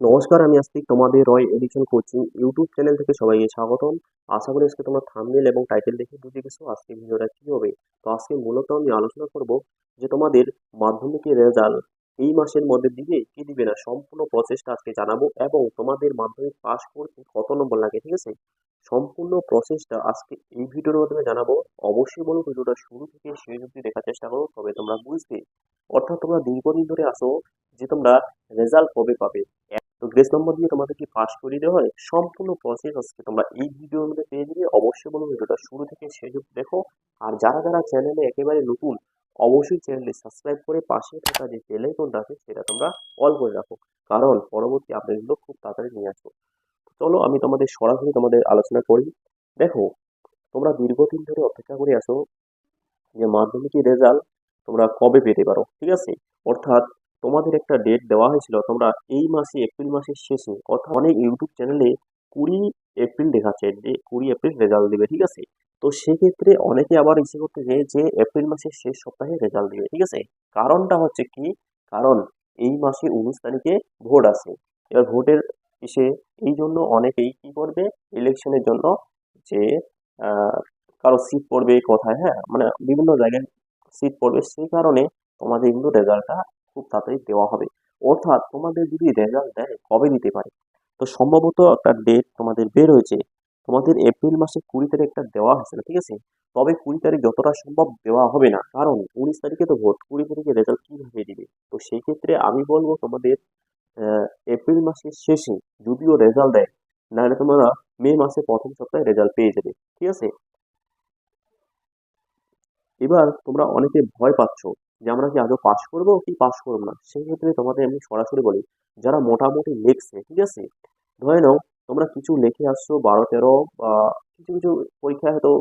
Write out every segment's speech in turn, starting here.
নমস্কার, আমি আজকে তোমাদের Roy edition coaching YouTube channel থেকে সবাইকে স্বাগতম। আশা করি আজকে তোমরা থাম্বনেল এবং টাইটেল দেখে বুঝে গেছো আজকে ভিডিওটা কী হবে। তো আজকে মূলত আমি আলোচনা করব যে তোমাদের মাধ্যমিকের রেজাল্ট এই মাসের মধ্যে দিবে কি দিবে না, সম্পূর্ণ প্রসেসটা আজকে জানাব এবং তোমাদের মাধ্যমিক পাস করতে কত নম্বর লাগে, ঠিক আছে? সম্পূর্ণ প্রসেসটা আজকে এই ভিডিওর মাধ্যমে জানাব। অবশ্যই বলো ভিডিওটা শুরু থেকে শেষ অবধি দেখার চেষ্টা করো, তবে তোমরা বুঝবে। অর্থাৎ তোমরা দীর্ঘদিন ধরে আসো যে তোমরা রেজাল্ট কবে পাবে? তো গ্রেস নম্বর দিয়ে তোমাদেরকে পাস করিয়ে দেওয়া হয়। সম্পূর্ণ প্রসেস আজকে তোমরা এই ভিডিওর মধ্যে পেয়ে যাবে। অবশ্যই বলব ভিডিওটা শুরু থেকে শেষ অবধি দেখো। আর যারা যারা চ্যানেলে একেবারে নতুন, অবশ্যই চ্যানেলটি সাবস্ক্রাইব করে পাশে থাকা যে বেল আইকনটা আছে, সেটা তোমরা অল করে রাখো। কারণ পরবর্তী আপডেটগুলো খুব তাড়াতাড়ি নিয়ে আসব। চলো আমি তোমাদের সরাসরি তোমাদের আলোচনা করি। দেখো, তোমরা দীর্ঘদিন ধরে অপেক্ষা করে আসো যে মাধ্যমিকের রেজাল্ট তোমরা কবে পেতে পারো, ঠিক আছে? অর্থাৎ তোমাদের একটা ডেট দেওয়া হয়েছিল, তোমরা এই মাসে, এপ্রিল মাসের শেষে অর্থাৎ অনেক ইউটিউব চ্যানেলে কুড়ি এপ্রিল দেখাচ্ছে, যে কুড়ি এপ্রিল রেজাল্ট দেবে, ঠিক আছে? তো সেক্ষেত্রে অনেকে আবার ইচ্ছে করতে যে এপ্রিল মাসের শেষ সপ্তাহে রেজাল্ট দেবে, ঠিক আছে? কারণটা হচ্ছে কি? কারণ এই মাসে উনিশ তারিখে ভোট আছে। এবার ভোটের ইসে এই জন্য অনেকেই কি করবে? ইলেকশনের জন্য যে কারও সিট পড়বে কোথায় হ্যাঁ? মানে বিভিন্ন জায়গায় সিট পড়বে, সেই কারণে তোমাদের কিন্তু রেজাল্টটা খুব তাড়াতাড়ি দেওয়া হবে। অর্থাৎ তোমাদের যদি রেজাল্ট দেয়, কবে দিতে পারে? তো সম্ভবত একটা ডেট তোমাদের বের হয়েছে। তোমাদের এপ্রিল মাসে কুড়ি তারিখ একটা দেওয়া হয়েছিল ঠিক আছে? তবে কুড়ি তারিখ যতটা সম্ভব দেওয়া হবে না। কারণ উনিশ তারিখে তো ভোট, কুড়ি তারিখে রেজাল্ট কীভাবে দিবে? তো সেই ক্ষেত্রে আমি বলব তোমাদের এপ্রিল মাসের শেষে যদিও রেজাল্ট দেয়, নাহলে তোমরা মে মাসে প্রথম সপ্তাহে রেজাল্ট পেয়ে যাবে, ঠিক আছে? এবার তোমরা অনেকে ভয় পাচ্ছ। যে আমরা কি আদৌ পাস করব কি পাস করব না? সেই ক্ষেত্রে তোমাদের আমি সরাসরি বলি, যারা মোটামুটি লিখছে, ঠিক আছে? ধরে নাও, তোমরা কিছু লিখে আসছো বারো, তেরো বা কিছু কিছু পরীক্ষায় হয়তো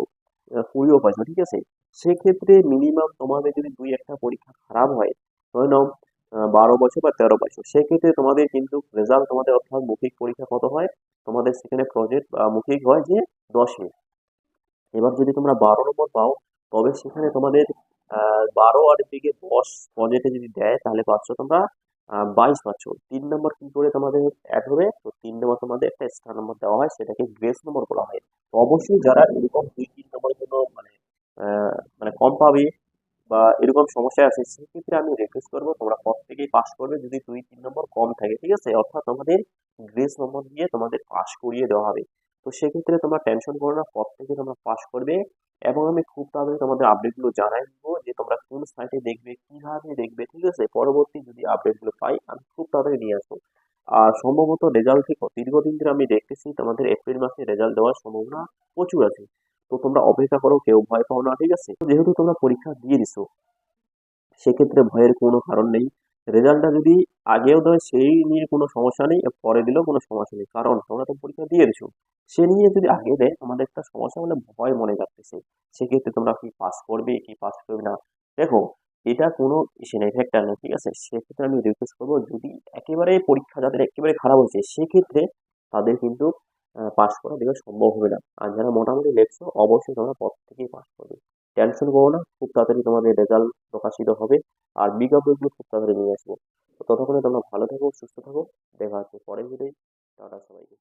কুড়িও পাইছো, ঠিক আছে? সেক্ষেত্রে মিনিমাম তোমাদের যদি দুই একটা পরীক্ষা খারাপ হয়, ধরে নাও বারো বছর বা তেরো বছর, সেক্ষেত্রে তোমাদের কিন্তু রেজাল্ট তোমাদের অর্থাৎ মৌখিক পরীক্ষা কত হয়? তোমাদের সেখানে প্রজেক্ট বা মৌখিক হয় যে দশে এবার যদি তোমরা বারো নম্বর পাও, তবে সেখানে তোমাদের বারো আর দিকে দশ প্রজেক্টে যদি দেয়, তাহলে পাচ্ছ তোমরা বাইশ পাচ্ছ। তিন নম্বর কি করে তোমাদের অ্যাড হবে? তো তিন নম্বর তোমাদের একটা স্টার নম্বর দেওয়া হয়, সেটাকে গ্রেস নম্বর বলা হয়। তো অবশ্যই যারা এরকম দুই, তিন নম্বরের জন্য মানে মানে কম পাবে বা এরকম সমস্যা আছে, সেক্ষেত্রে আমি রিকোয়েস্ট করব, তোমরা প্রত্যেকেই পাস করবে যদি দুই, তিন নম্বর কম থাকে, ঠিক আছে? অর্থাৎ তোমাদের গ্রেস নম্বর দিয়ে তোমাদের পাস করিয়ে দেওয়া হবে। তো সেক্ষেত্রে তোমরা টেনশন করো না প্রত্যেকে তোমরা পাস করবে। এবং আমি খুব তাড়াতাড়ি তোমাদের আপডেটগুলো জানাই দেবো যে তোমরা কোন সাইটে দেখবে, কীভাবে দেখবে, ঠিক আছে? পরবর্তী যদি আপডেটগুলো পাই, আমি খুব তাড়াতাড়ি নিয়ে আসব। আর সম্ভবত রেজাল্ট থেকে দীর্ঘদিন ধরে আমি দেখতেছি তোমাদের এপ্রিল মাসে রেজাল্ট দেওয়ার সম্ভাবনা প্রচুর আছে। তো তোমরা অপেক্ষা করো, কেউ ভয় পাও না, ঠিক আছে? যেহেতু তোমরা পরীক্ষা দিয়ে দিছো, সেক্ষেত্রে ভয়ের কোনো কারণ নেই। রেজাল্টটা যদি আগেও দেয় সেই নিয়ে কোনো সমস্যা নেই পরে দিলেও কোনো সমস্যা নেই। কারণ তোমরা তো পরীক্ষা দিয়ে দিছো সে নিয়ে যদি আগে দেয় আমাদের একটা সমস্যা মানে ভয় মনে রাখতেছে সেক্ষেত্রে তোমরা কি পাস করবে, কি পাস করবে না? দেখো, এটা কোনো ইসে নেই ফ্যাক্টর নেই, ঠিক আছে? সেক্ষেত্রে আমি রিকোয়েস্ট করব, যদি একেবারে পরীক্ষা যাদের একেবারে খারাপ হয়েছে, সেক্ষেত্রে তাদের কিন্তু পাস করা দেওয়া সম্ভব হবে না। আর যারা মোটামুটি লেখছো, অবশ্যই তোমরা পর থেকেই পাস করবে। টেনশন করো না, খুব তাড়াতাড়ি তোমাদের রেজাল্ট প্রকাশিত হবে। আর বিজ্ঞাপনগুলো খুব তাড়াতাড়ি নিয়ে আসব। ততক্ষণে তোমরা ভালো থাকো, সুস্থ থাকো। দেখা হচ্ছে পরের ভিডিও টাটা সবাইকে।